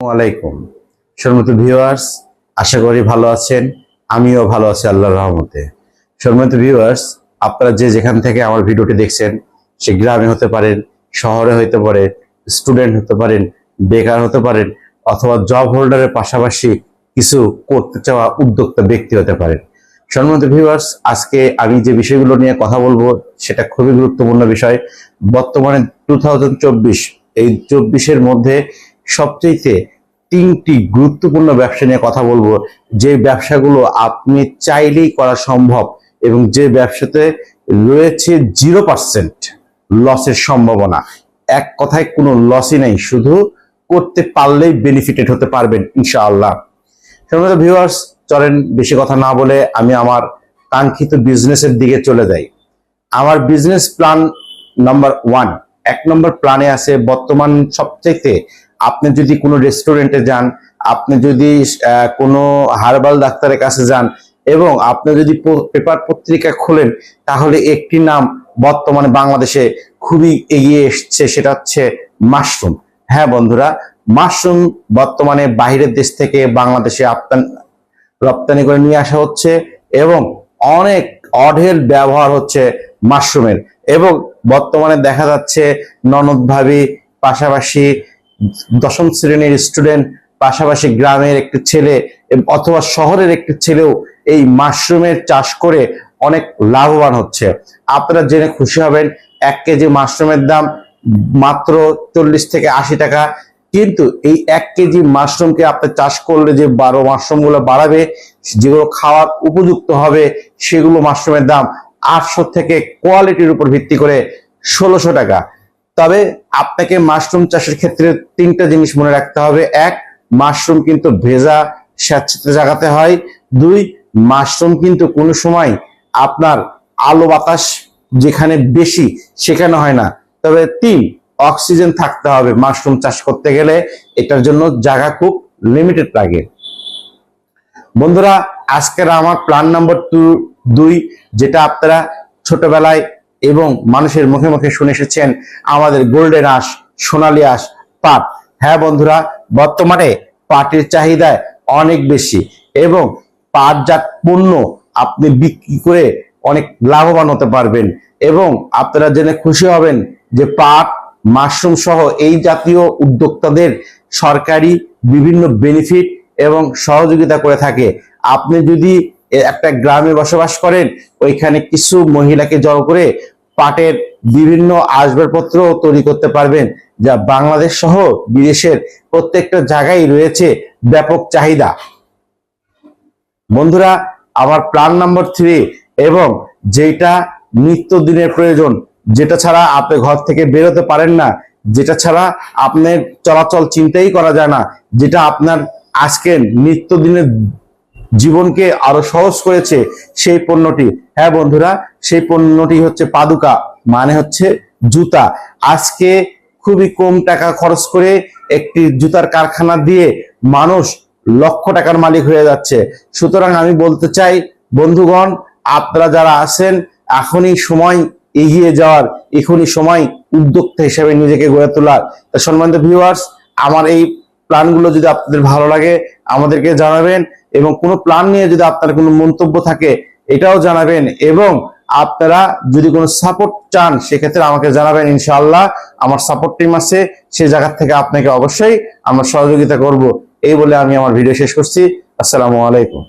আলাইকুম। সম্মত ভিউয়ার্স আশা করি ভালো আছেন। আমিও ভালো আছি আল্লাহর রহমতে। সম্মত ভিউয়ার্স আপনারা যে যেখান থেকে আমার ভিডিওটি দেখছেন, সে গ্রামে হতে পারেন, শহরে হতে পারে স্টুডেন্ট হতে পারেন, বেকার হতে পারেন, অথবা জব হোল্ডারের পাশাপাশি কিছু করতে চাওয়া উদ্যোক্তা ব্যক্তি হতে পারেন। সম্মানিত ভিউয়ার্স আজকে আমি যে বিষয়গুলো নিয়ে কথা বলব, সেটা খুবই গুরুত্বপূর্ণ বিষয়। বর্তমানে টু এই চব্বিশের মধ্যে সবচেয়ে তিনটি গুরুত্বপূর্ণ ব্যবসা নিয়ে কথা বলব। যে ব্যবসাগুলো আপনি চাইলেই করা সম্ভব এবং যে ব্যবসাতে রয়েছে জিরো পার্সেন্ট লসের সম্ভাবনা। এক কথায় কোনো লসই নেই, শুধু করতে পারলেই বেনিফিটেড হতে পারবেন, ইনশাআল্লাহ। সম্মানিত ভিউয়ার্স, চলেন বেশি কথা না বলে আমি আমার কাঙ্ক্ষিত বিজনেসের দিকে চলে যাই। আমার বিজনেস প্ল্যান নাম্বার ওয়ান, এক নম্বর প্ল্যানে আছে বর্তমান সবচেয়ে আপনি যদি কোনো রেস্টুরেন্টে যান, আপনি যদি কোনো হার্বাল ডাক্তারের কাছে যান এবং আপনি যদি পেপার পত্রিকা খোলেন, তাহলে একটি নাম বর্তমানে বাংলাদেশে খুবই এগিয়ে এসছে, সেটা হচ্ছে মাশরুম হ্যাঁ বন্ধুরা মাশরুম বর্তমানে বাইরের দেশ থেকে বাংলাদেশে আপনার রপ্তানি করে নিয়ে আসা হচ্ছে এবং অনেক অঢেল ব্যবহার হচ্ছে মাশরুমের এবং বর্তমানে দেখা যাচ্ছে ননদ ভাবি পাশাপাশি দশম শ্রেণির স্টুডেন্ট পাশাপাশি গ্রামের একটি ছেলে অথবা শহরের একটি ছেলেও এই মাশরুমের চাষ করে অনেক লাভবান হচ্ছে। আপনারা জেনে খুশি হবেন, এক কেজি মাশরুমের দাম মাত্র চল্লিশ থেকে আশি টাকা। কিন্তু এই এক কেজি মাশরুমকে আপনি চাষ করলে যে বারো মাশরুমগুলো বাড়াবে, যেগুলো খাওয়ার উপযুক্ত হবে, সেগুলো মাশরুমের দাম আটশো থেকে কোয়ালিটির উপর ভিত্তি করে ষোলোশো টাকা। তবে আপনাকে মাশরুম চাষের ক্ষেত্রে তিনটা জিনিস মনে রাখতে হবে। এক, মাশরুম কিন্তু ভেজা স্যাঁতসেঁতে জাগাতে হয়। দুই, মাশরুম কিন্তু কোনো সময় আপনার আলো বাতাস যেখানে বেশি সেখানে হয় না। তবে তিন, অক্সিজেন থাকতে হবে মাশরুম চাষ করতে গেলে। এটার জন্য জায়গা খুব লিমিটেড লাগে। বন্ধুরা, আজকের আমার প্ল্যান নাম্বার টু দুই, যেটা আপনারা ছোটবেলায় এবং মানুষের মুখে মুখে শুনে এসেছেন আমাদের গোল্ডেন আঁশ, সোনালী আঁশ পাট। হ্যাঁ বন্ধুরা, বর্তমানে পাটের চাহিদা অনেক বেশি এবং পাটজাত পণ্য আপনি বিক্রি করে অনেক লাভবান হতে পারবেন এবং আপনারা জেনে খুশি হবেন যে পাট, মাশরুম সহ এই জাতীয় উদ্যোক্তাদের সরকারি বিভিন্ন বেনিফিট এবং সহযোগিতা করে থাকে। আপনি যদি একটা গ্রামে বসবাস করেন, ওইখানে কিছু মহিলাকে জড়ো করে পাটের বিভিন্ন আসবাবপত্র তৈরি করতে পারবেন, যা বাংলাদেশ সহ বিদেশের প্রত্যেকটা জায়গায় রয়েছে ব্যাপক চাহিদা। বন্ধুরা, আমার প্ল্যান নাম্বার থ্রি এবং যেটা নিত্যদিনের প্রয়োজন, যেটা ছাড়া আপনি ঘর থেকে বেরোতে পারেন না, যেটা ছাড়া আপনার চলাচল চিন্তাই করা যায় না, যেটা আপনার আজকের নিত্যদিনের জীবনকে আরও সহজ করেছে সেই পণ্যটি। হ্যাঁ বন্ধুরা, সেই পণ্যটি হচ্ছে পাদুকা মানে হচ্ছে জুতা। আজকে খুবই কম টাকা খরচ করে একটি জুতার কারখানা দিয়ে মানুষ লক্ষ টাকার মালিক হয়ে যাচ্ছে। সুতরাং আমি বলতে চাই, বন্ধুগণ, আপনারা যারা আছেন, এখনই সময় এগিয়ে যাওয়ার, এখনই সময় উদ্যোক্তা হিসেবে নিজেকে গড়ে তোলার। সম্মানিত ভিউয়ার্স আমার এই প্ল্যানগুলো যদি আপনাদের ভালো লাগে, আমাদেরকে জানাবেন এবং কোনো প্ল্যান নিয়ে যদি আপনার কোনো মন্তব্য থাকে, এটাও জানাবেন এবং আপনারা যদি কোনো সাপোর্ট চান, সেক্ষেত্রে আমাকে জানাবেন ইনশাআল্লাহ। আমার সাপোর্ট টিম আছে, সেই জায়গা থেকে আপনাকে অবশ্যই আমরা সহযোগিতা করব। এই বলে আমি আমার ভিডিও শেষ করছি। আসসালামু আলাইকুম।